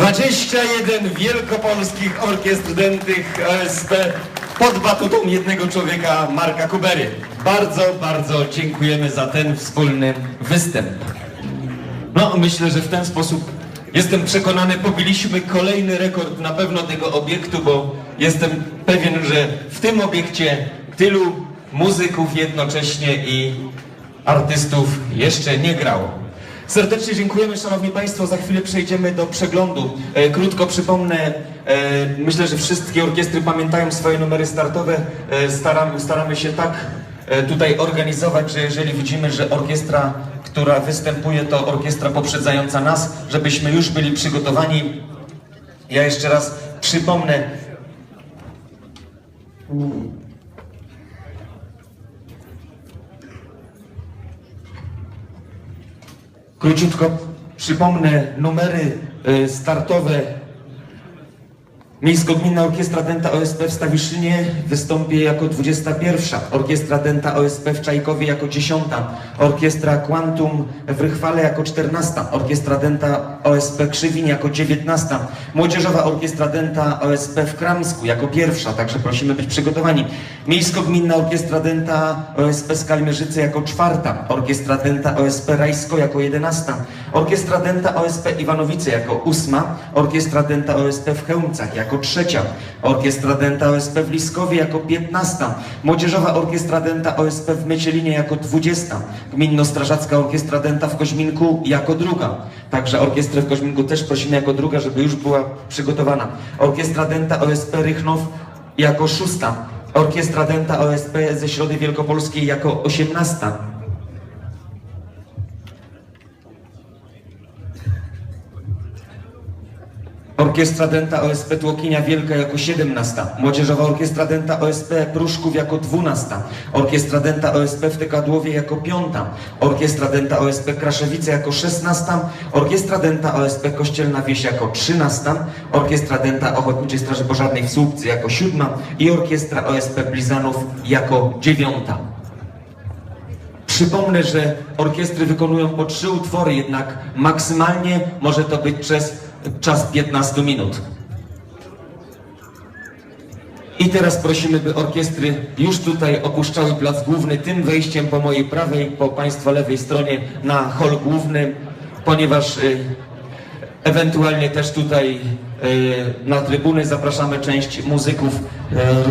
21 wielkopolskich orkiestr dętych OSP pod batutą jednego człowieka, Marka Kubery. Bardzo, bardzo dziękujemy za ten wspólny występ. No, myślę, że w ten sposób jestem przekonany, pobiliśmy kolejny rekord na pewno tego obiektu, bo jestem pewien, że w tym obiekcie tylu muzyków jednocześnie i artystów jeszcze nie grało. Serdecznie dziękujemy, Szanowni Państwo. Za chwilę przejdziemy do przeglądu. E, krótko przypomnę, e, myślę, że wszystkie orkiestry pamiętają swoje numery startowe. E, staramy, staramy się tak tutaj organizować, że jeżeli widzimy, że orkiestra, która występuje, to orkiestra poprzedzająca nas, żebyśmy już byli przygotowani. Ja jeszcze raz przypomnę. Króciutko przypomnę numery y, startowe. Miejsko-Gminna Orkiestra Denta OSP w Stawiszynie wystąpi jako 21. Orkiestra Denta OSP w Czajkowie jako 10. Orkiestra Quantum w Rychwale jako 14. Orkiestra Denta OSP Krzywin jako 19. Młodzieżowa Orkiestra Denta OSP w Kramsku jako pierwsza, także prosimy być przygotowani. Miejsko-Gminna Orkiestra Denta OSP Skalmierzyce jako czwarta. Orkiestra Denta OSP Rajsko jako 11. Orkiestra Denta OSP Iwanowice jako ósma. Orkiestra Denta OSP w Chełmcach jako trzecia. Orkiestra Denta OSP w Liskowie jako 15. Młodzieżowa Orkiestra Denta OSP w Mycielinie jako 20. Gminno-Strażacka Orkiestra Denta w Koźminku jako druga. Także orkiestrę w Koźminku też prosimy jako druga, żeby już była przygotowana. Orkiestra Denta OSP Rychnow jako szósta. Orkiestra Denta OSP ze Środy Wielkopolskiej jako 18. Orkiestra Denta OSP Tłokinia Wielka jako 17. Młodzieżowa Orkiestra Denta OSP Pruszków jako 12. Orkiestra Denta OSP w Tykadłowie jako 5. Orkiestra Denta OSP Kraszewice jako 16. Orkiestra Denta OSP Kościelna Wieś jako 13. Orkiestra Denta Ochotniczej Straży Pożarnej w Słupcy jako 7. I Orkiestra OSP Blizanów jako 9. Przypomnę, że orkiestry wykonują po trzy utwory, jednak maksymalnie może to być przez czas 15 minut. I teraz prosimy, by orkiestry już tutaj opuszczały plac główny tym wejściem po mojej prawej, po Państwa lewej stronie na hol główny, ponieważ y, ewentualnie też tutaj y, na trybuny zapraszamy część muzyków y, również.